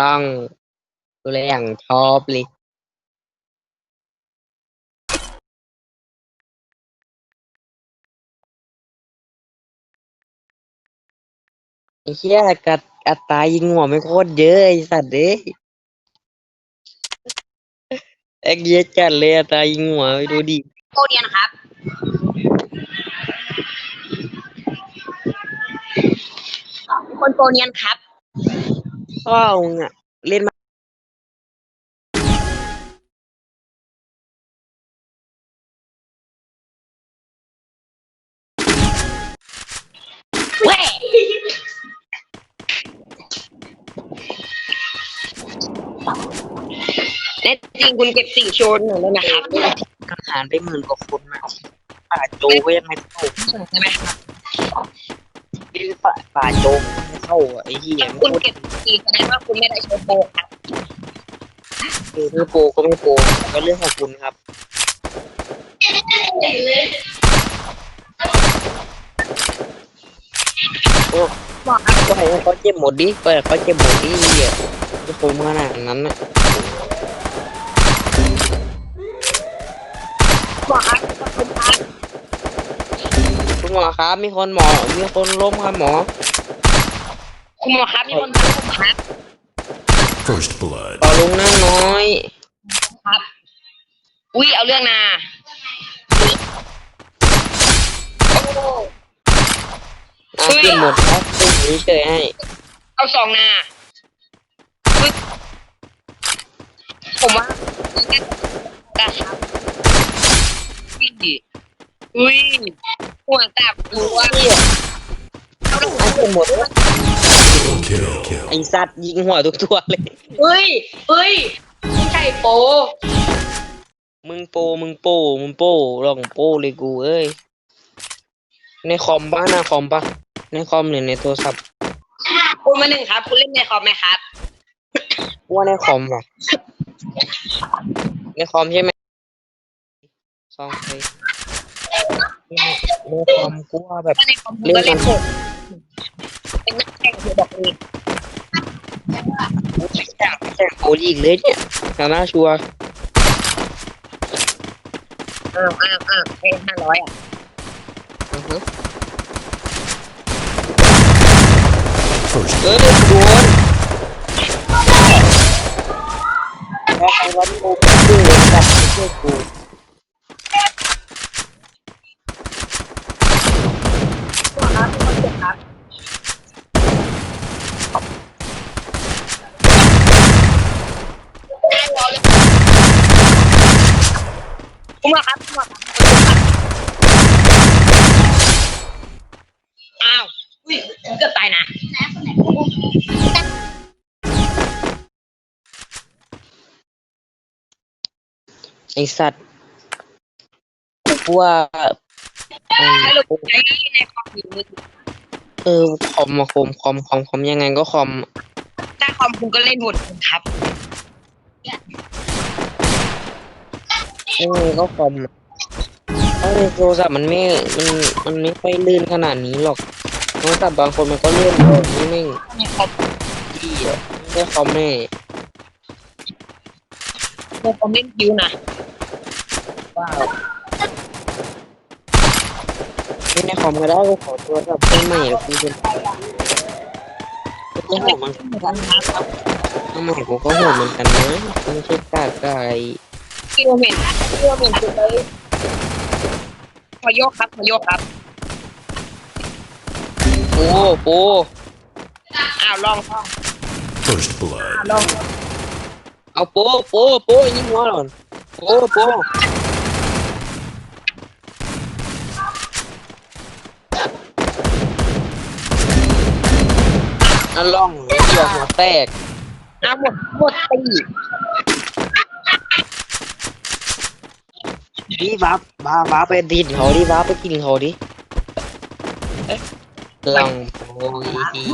ล่องดูแลอย่างชอบเลยไอ้เหี้ยกัดอัตรายิงหัวไม่โคตรเยอะไอ้สัตว์เด้ยไอ้เหี้ยจัดเลยอัตรายิงหัวไปดูดิโคเรียนครับ คนโปรเนียนครับ พ่อมึงอะเล่นมาเว้ยแน่จริงคุณเก็บสิ่งโชว์หน่อยได้ไหมครับอาหารไปหมื่นกว่าคนนะป่าโจก็ยังไม่เข้าใช่ไหม ครับเล่นป่าป่าโจก็ยังไม่เข้าอะไอ้เหี้ยคุณเก็บสิ่งแสดงว่าคุณไม่ได้โชว์โปรครับคือไม่โปรก็ไม่โปรก็เรื่องของคุณครับบอกครับก็ให้เขาเจ็บหมดดิก็ให้เขาเจ็บหมดดิไอ้เหี้ยจะโคมขนาดนั้นนะ บอกครับขอบคุณครับ คุณ หมอครับ มีคนหมอ มีคนล้มครับหมอ คุณหมอครับมีคนทักผมครับ First blood. ขอลงนั่งน้อย ครับ อุ้ยเอาเรื่องนาโอ้อะเจ็บหมดครับเป็นอย่างนี้เฉยให้ เอาสองนาอุ๊ยผมว่านะครับอุ้ยอุ้ย หัวตับหัวเหี้ยอะเจ็บหมดไอ้สัตว์ยิงหัวทุกตัวเลยเฮ้ยเฮ้ยไม่ใช่โป มึงโปมึงโปมึงโปลองโปเลยกูเอ้ยในคอมปะหน้าคอมปะในคอมหรือในโทรศัพท์คุณมาหนึ่งครับ คุณเล่นในคอมไหมครับว่าในคอมว่ะในคอมใช่ไหมคอมเล ยในคอมกูว่าแบบถ้าในคอมคุณก็เล่นผมเป็นนักแข่งคือบอกเลยกูไม่อยากแข่งโอลีกเลยเนี่ยแต่น่าชัวร์อ้าวอ้าวอ้าวให้ห้าร้อยอะอือฮึ First เออโดนแล้วใครวันกูกูแบบไม่ช่วยกู ครับคุณเจ็บครับ คุณหมอครับคุณหมอครับอ้าวอุ้ยเกือบตายนะไอสัตว์กูว่าอืมสรุปใช้ในคอมอยู่มือถือเออคอมมาคอมคอมคอมคอมยังไงก็คอมถ้าคอมคุณก็เล่นหมดครับ ยังไงก็คอมอะเพราะในโทรศัพท์มันไม่ มัน มันไม่ค่อยลื่นขนาดนี้หรอก โทรศัพท์บางคนมันก็ลื่นแบบนี้ไม่งในคอมดีอะไม่ได้คอมแม่ในคอมเล่นคิวนะว้าวไม่ได้คอมก็ได้ก็ขอโทรศัพท์เครื่องใหม่แล้วกูจะก็โหดมันเหมือนกันครับเครื่องใหม่กูก็โหดเหมือนกันนะไม่ใช่กากไก่ กิโลเมตรกิโลเมตรสุดเลยพอโยกครับพอโยกครับโอ้โหอ้าวลองลอง First อ้าว blood. ลองเอาโป้โป้โป้ยิงหัวหล่อนโป้โป้นั่นล่องเกี่ยวหัวแตกอ้าวหมดหมดตี ดิวับว้าว้าไปดินเขาดิว้าไปกินเขาดิเอ๊ะลองโอ้ย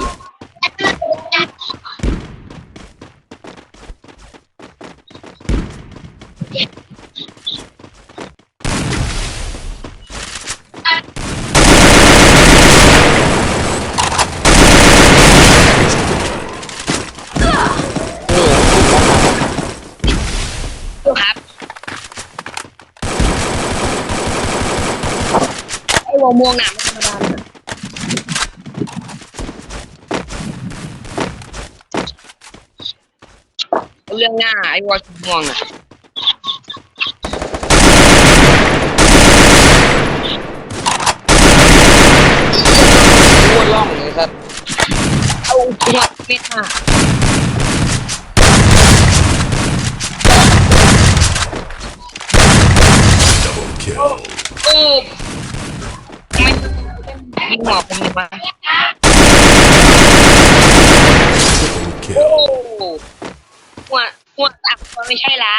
ดีม่วงหนาไม่ธรรมดานะเรื่องง่ายไอ้วอชม่วงอะอ้วนร่องเลยสัตว์เอาหัวไม่ห่า Double kill. โอ้ไม่ ยิงหัวผมเลยวะ Triple โอ้ kill. หัวหัวตักก็ไม่ใช่ละ